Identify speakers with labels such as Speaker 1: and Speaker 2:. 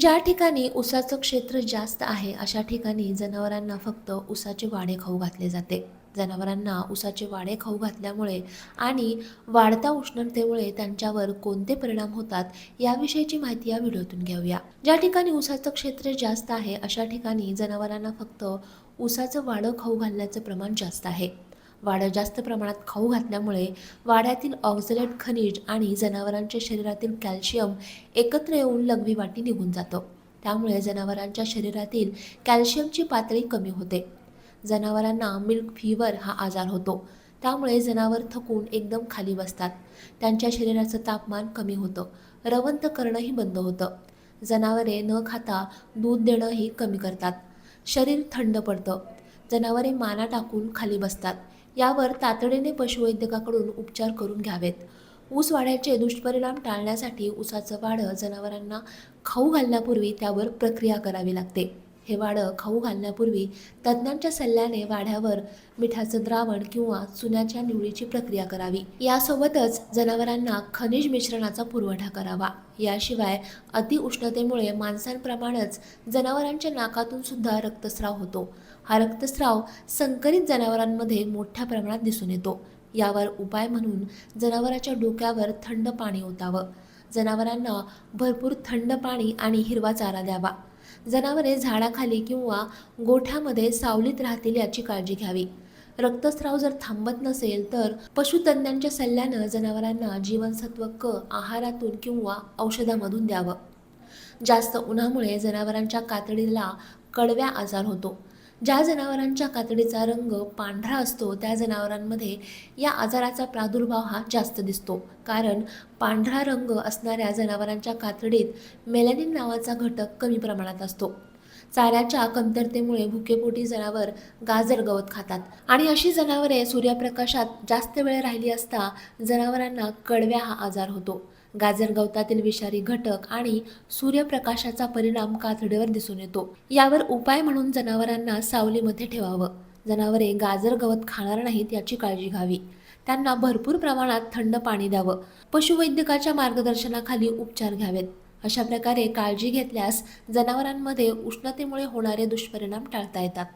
Speaker 1: ज्या ठिकाणी ऊसाचं क्षेत्र जास्त आहे अशा ठिकाणी जनावरांना फक्त ऊसाचे वाडे खाऊ घातले जाते. जनावरांना ऊसाचे वाडे खाऊ घातल्यामुळे आणि वाढत्या उष्णतेमुळे त्यांच्यावर कोणते परिणाम होतात याविषयीची माहिती या व्हिडिओतून घेऊया. ज्या ठिकाणी ऊसाचं क्षेत्र जास्त आहे अशा ठिकाणी जनावरांना फक्त ऊसाचं वाडं खाऊ घालण्याचं प्रमाण जास्त आहे. वाडं जास्त प्रमाणात खाऊ घातल्यामुळे वाड्यातील ऑक्झलेट खनिज आणि जनावरांच्या शरीरातील कॅल्शियम एकत्र येऊन लघवी वाटी निघून जातं. त्यामुळे जनावरांच्या शरीरातील कॅल्शियमची पातळी कमी होते. जनावरांना मिल्क फीवर हा आजार होतो. त्यामुळे जनावर थकून एकदम खाली बसतात. त्यांच्या शरीराचं तापमान कमी होतं. रवंत करणंही बंद होतं. जनावरे न खाता दूध देणंही कमी करतात. शरीर थंड पडतं. जनावरे माना टाकून खाली बसतात. यावर तातडीने पशुवैद्यकाकडून उपचार करून घ्यावेत. ऊस वाढ्याचे दुष्परिणाम टाळण्यासाठी ऊसाचं वाढं जनावरांना खाऊ घालण्यापूर्वी त्यावर प्रक्रिया करावी लागते. हे वाढं खाऊ घालण्यापूर्वी तज्ज्ञांच्या सल्ल्याने वाढ्यावर मिठाचं द्रावण किंवा चुन्याच्या निवडीची प्रक्रिया करावी. यासोबतच जनावरांना खनिज मिश्रणाचा पुरवठा करावा. याशिवाय अतिउष्णतेमुळे माणसांप्रमाणेच जनावरांच्या नाकातून सुद्धा रक्तस्राव होतो. हा रक्तस्राव संकरित जनावरांमध्ये मोठ्या प्रमाणात दिसून येतो. यावर उपाय म्हणून जनावराच्या डोक्यावर थंड पाणी ओतावं. जनावरांना भरपूर थंड पाणी आणि हिरवा चारा द्यावा. जनावरे झाडाखाली किंवा गोठ्यामध्ये सावलीत राहतील याची काळजी घ्यावी. रक्तस्राव जर थांबत नसेल तर पशुतज्ञांच्या सल्ल्यानं जनावरांना जीवनसत्व क आहारातून किंवा औषधामधून द्यावं. जास्त उन्हामुळे जनावरांच्या कातडीला कडव्या आजार होतो. ज्या जनावरांच्या कातडीचा रंग पांढरा असतो त्या जनावरांमध्ये या आजाराचा प्रादुर्भाव हा जास्त दिसतो. कारण पांढरा रंग असणाऱ्या जनावरांच्या कातडीत मेलॅनिन नावाचा घटक कमी प्रमाणात असतो. चाऱ्याच्या कमतरतेमुळे भुकेपोटी जनावर गाजर गवत खातात. आणि अशी जनावरे सूर्यप्रकाशात जास्त वेळ राहिली असता जनावरांना कडव्या हा आजार होतो. गाजर गवतातील विषारी घटक आणि सूर्यप्रकाशाचा परिणाम कातडीवर दिसून येतो. यावर उपाय म्हणून जनावरांना सावलीमध्ये ठेवावं. जनावरे गाजर गवत खाणार नाहीत याची काळजी घ्यावी. त्यांना भरपूर प्रमाणात थंड पाणी द्यावं. पशुवैद्यकाच्या मार्गदर्शनाखाली उपचार घ्यावेत. अशा प्रकारे काळजी घेतल्यास जनावरांमध्ये उष्णतेमुळे होणारे दुष्परिणाम टाळता येतात.